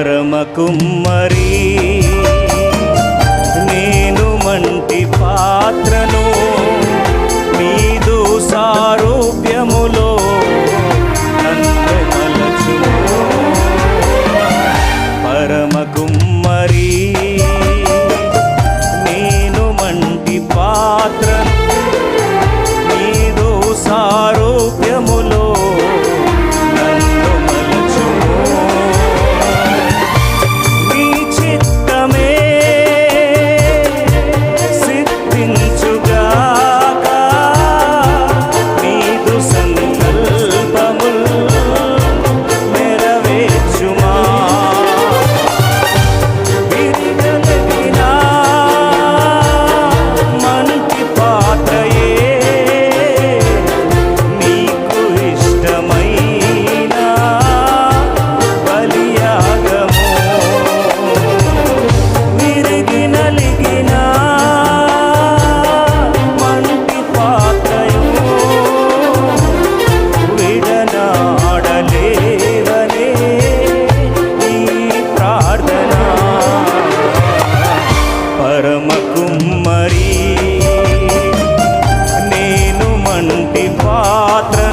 పరమ కుమ్మరి. నేను మంటి పాత్రను మీదు సారూప్యములో పరమ కుమ్మరి నేను మంటి పాత్ర మీదు సారూప్యములో వంటి పాత్ర.